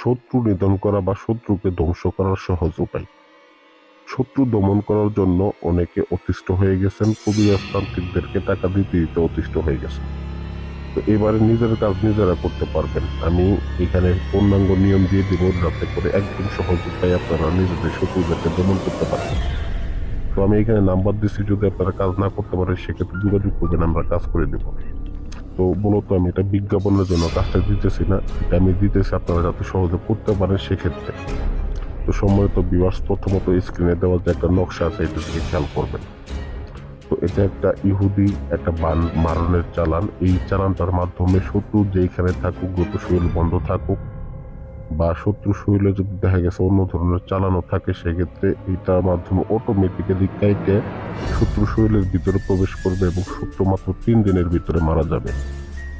শত্রু নিধন করা বা শত্রুকে ধ্বংস করার সহজ উপায়। শত্রু দমন করার জন্য অনেকে অতিষ্ঠ হয়ে গেছেন কবিরাজতান্ত্রিকদেরকে টাকা দিতে দিতে অতিষ্ঠ হয়ে গেছেন। তো এবারে নিজের কাজ নিজেরা করতে পারবেন। আমি এখানে পূর্ণাঙ্গ নিয়ম দিয়ে দিব, যাতে করে একদম সহজ উপায় আপনারা নিজেদের শত্রুদেরকে দমন করতে পারেন। তো আমি এখানে নাম্বার দিচ্ছি যদি আপনারা কাজ না করতে পারেন, সেক্ষেত্রে যোগাযোগ করবেন, আমরা কাজ করে দেব। তো মূলত আমি এটা বিজ্ঞাপনের জন্য কাজটা দিতেছি না। এটা আমি দিতেছি, আপনারা যাতে সহজে করতে পারেন সেক্ষেত্রে। তো সম্মানিত বিভার্স প্রথমত স্ক্রিনে দেওয়া যে একটা নকশা আছে, এটা থেকে খেয়াল করবেন। তো এটা একটা ইহুদি, একটা বান মারণের চালান। এই চালানটার মাধ্যমে শত্রু যেইখানে থাকুক গত শরীর বন্ধ থাকুক। বা শত্রু শরীরে যদি দেখা গেছে অন্য ধরনের চালানো থাকে, সেক্ষেত্রে এটার মাধ্যমে অটোমেটিক্যালি কাইটে শত্রু শরীরের ভিতরে প্রবেশ করবে এবং শত্রু মাত্র তিন দিনের ভিতরে মারা যাবে।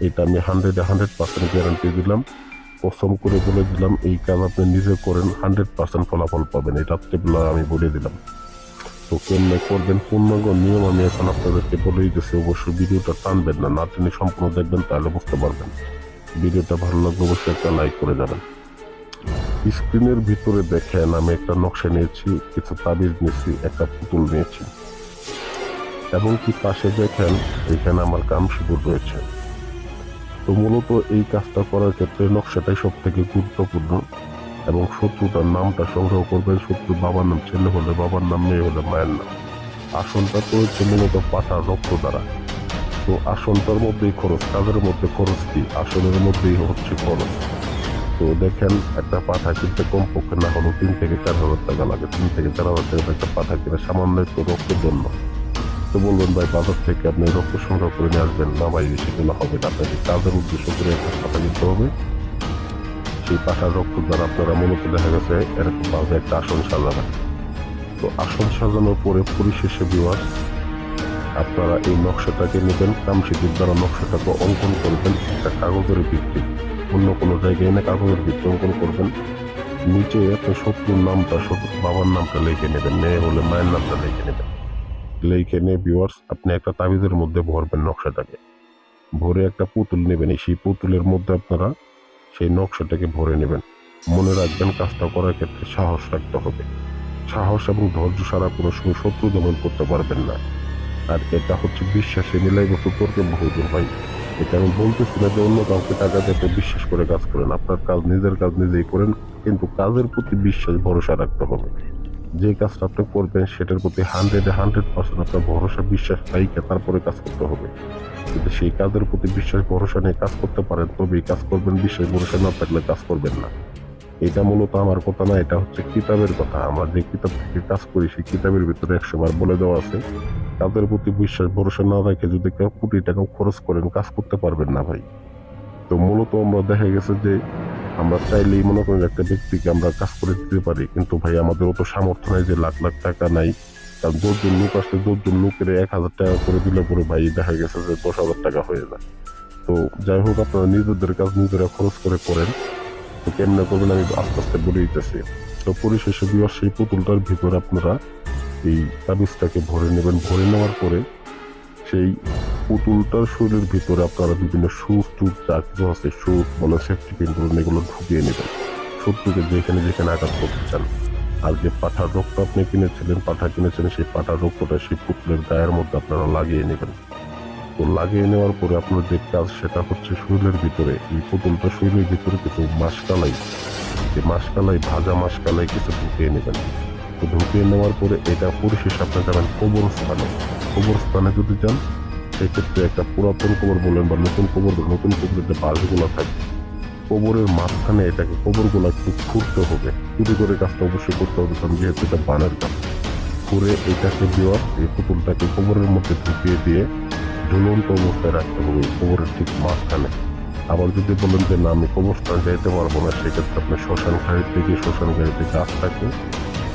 এটা আমি হান্ড্রেডে হান্ড্রেড পার্সেন্ট গ্যারান্টি দিলাম। কসম করে বলে দিলাম, এই কাজ আপনি নিজে করেন হান্ড্রেড পার্সেন্ট ফলাফল পাবেন। এই রাত্রেবেলা আমি বলে দিলাম। তো কেমনে করবেন, পূর্ণাঙ্গ নিয়ম আমি এখন আপনাদেরকে বলেই দিচ্ছি অবশ্যই ভিডিওটা টানবেন না না টেনে সম্পূর্ণ দেখবেন, তাহলে বুঝতে পারবেন। ভিডিওটা ভালো লাগলে অবশ্যই একটা লাইক করে যাবেন। স্ক্রিনের ভিতরে দেখেন, আমি একটা নকশা নিয়েছি, কিছু তাবিজ নিয়েছি, একটা পুতুল নিয়েছি। এবং কি পাশে দেখেন, এখানে আমার কাম সিঁদুর রয়েছে। তো মূলত এই কাজটা করার ক্ষেত্রে নকশাটাই সব থেকে গুরুত্বপূর্ণ এবং শত্রুটার নামটা সংগ্রহ করবেন, শত্রুর বাবার নাম, ছেলে হলে বাবার নাম, মেয়ে হলে মায়ের নাম। আসনটা তো হচ্ছে মূলত পাঠার রক্ত দ্বারা। তো আসনটার মধ্যেই খরচ, কাজের মধ্যে খরচ কি? আসনের মধ্যেই হচ্ছে খরচ। তো দেখেন, একটা পাঠা কিনতে কমপক্ষে না হলেও তিন থেকে চার হাজার টাকা লাগে। তিন থেকে চার হাজার টাকা একটা পাঠা কিনে সামান্য একটু রক্তের জন্য। তো বলবেন ভাই, বাজার থেকে আপনি রক্ত সংগ্রহ করে নিয়ে আসবেন না ভাই সেগুলো হবে না। আপনাকে কাজের উদ্দেশ্য করে একটা পাঠা কিনতে হবে। সেই পাঠার রক্ত দ্বারা আপনারা মূলত দেখা গেছে এরকম ভাবে একটা আসন সাজাবেন। তো আসন সাজানোর পরে পরিশেষে বিওয়ার আপনারা এই নকশাটাকে নেবেন। কামশিটির দ্বারা নকশাটাকে অঙ্কন করবেন। একটা কাগজের ভিত্তি। অন্য কোনো জায়গায় এনে কাগজের ভিত্তি অঙ্কন করবেন। নিচে একটা শত্রুর নামটা শত্রুর বাবার নামটা লিখে নেবেন, মেয়ে হলে মায়ের নামটা লিখে নেবেন। লিখে নিয়ে ভিউয়ার্স আপনি একটা তাবিজের মধ্যে ভরবেন নকশাটাকে। ভরে একটা পুতুল নেবেন সেই পুতুলের মধ্যে আপনারা সেই নকশাটাকে ভরে নেবেন। মনে রাখবেন কাজটা করার ক্ষেত্রে সাহস রাখতে হবে। সাহস এবং ধৈর্য সারা কোনো সময় শত্রু দমন করতে পারবেন না। আর এটা হচ্ছে বিশ্বাসে মিলাই বছর তর্কে বহুদূর হয়। এটা আমি বলতেছি না যে অন্য কাউকে টাকা দিতে বিশ্বাস করে কাজ করেন। আপনার কাজ নিজের কাজ নিজেই করেন, কিন্তু কাজের প্রতি বিশ্বাস, ভরসা রাখতে হবে। যে কাজটা আপনি করবেন, সেটার প্রতি হান্ড্রেডে হান্ড্রেড পার্সেন্ট আপনার ভরসা, বিশ্বাস পাইকে তারপরে কাজ করতে হবে। যদি সেই কাজের প্রতি বিশ্বাস, ভরসা নিয়ে কাজ করতে পারেন তবে কাজ করবেন, বিশ্বাস, ভরসা না থাকলে কাজ করবেন না। এটা মূলত আমার কথা না, এটা হচ্ছে কিতাবের কথা। আমরা যে কিতাব থেকে কাজ করি, সেই কিতাবের ভিতরে একশো বার বলে দেওয়া আছে তাদের প্রতি বিশ্বাস, ভরসা না রেখে যদি কেউ কোটি টাকা খরচ করেন, কাজ করতে পারবেন না ভাই। তো মূলত আমরা দেখা গেছে যে, আমরা চাইলেই মনে করেন একটা ব্যক্তিকে আমরা কাজ করে দিতে পারি। কিন্তু ভাই, আমাদের অত সামর্থ্য নাই যে লাখ লাখ টাকা নাই। কারণ দশজন লোক আসলে দশজন লোকের এক হাজার টাকা করে দিলে পরে ভাই, দেখা গেছে যে দশ হাজার টাকা হয়ে যায়। তো যাই হোক, আপনারা নিজেদের কাজ নিজেরা খরচ করে করেন। তো কেমনে করবেন আমি আস্তে আস্তে বলে দিতেছি। তো পরিশেষে বিবাহ সেই পুতুলটার ভিতরে আপনারা এই তাবিজটাকে ভরে নেবেন। ভরে নেওয়ার পরে সেই পুতুলটার শরীরের ভিতরে আপনারা বিভিন্ন সুচ টুচ যা কিছু আছে সুচ বলে সেফটি পিন বলুন, এগুলো ঢুকিয়ে নেবেন। শত্রুকে যেখানে যেখানে আঘাত করতে চান। আর যে পাঠার রক্ত আপনি কিনেছিলেন, পাঠা কিনেছিলেন সেই পাঠার রক্তটা সেই পুতুলের গায়ের মধ্যে আপনারা লাগিয়ে নেবেন। তো লাগিয়ে নেওয়ার পরে আপনার যে কাজ, সেটা হচ্ছে শরীরের ভিতরে, এই পুতুলটা শরীরের ভিতরে কিছু মাসকালাই যে মাসকালাই, ভাজা মাসকালাই কিছু ঢুকিয়ে নেবেন। তো ঢুকিয়ে নেওয়ার পরে এটা পরিশেষে আপনি যাবেন কবরস্থানে কবরস্থানে যদি যান, সেক্ষেত্রে একটা পুরাতন কবর বলেন বা নতুন কবর নতুন কবরের যে বাঁশগুলো থাকে, কবরের মাঝখানে এটাকে কবরগুলো একটু খুঁড়তে হবে। চুরি করে কাজটা অবশ্যই করতে হবে, কারণ যেহেতু এটা বানের কাজ। খুঁড়ে এটাকে দেওয়া, এই পুতুলটাকে কবরের মধ্যে ঢুকিয়ে দিয়ে ঝুলন্ত অবস্থায় রাখতে হবে কবরের ঠিক মাঝখানে। আবার যদি বলেন যে না, আমি কবরস্থান যাইতে পারব না, সেক্ষেত্রে আপনি শ্মশান গাড়িতে থেকে, শ্মশান গাছ থাকে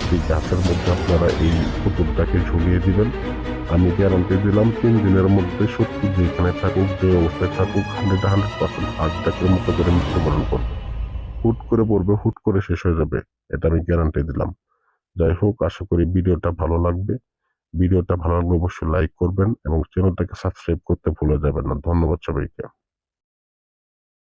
সেই গাছের মধ্যে আপনারা এই পুতুলটাকে ঝুলিয়ে দিবেন। আমি গ্যারান্টি দিলাম, তিন দিনের মধ্যে সত্যি যেখানে থাকুক, যে অবস্থায় থাকুক, হান্ড্রেড হান্ড্রেড পার্সেন্ট হার্ট মতো করে মৃত্যুবরণ করবে। হুট করে পড়বে, হুট করে শেষ হয়ে যাবে, এটা আমি গ্যারান্টি দিলাম। যাই হোক, আশা করি ভিডিওটা ভালো লাগবে। ভিডিওটা ভালো লাগলে অবশ্যই লাইক করবেন এবং চ্যানেলটাকে সাবস্ক্রাইব করতে ভুলে যাবেন না। ধন্যবাদ সবাইকে।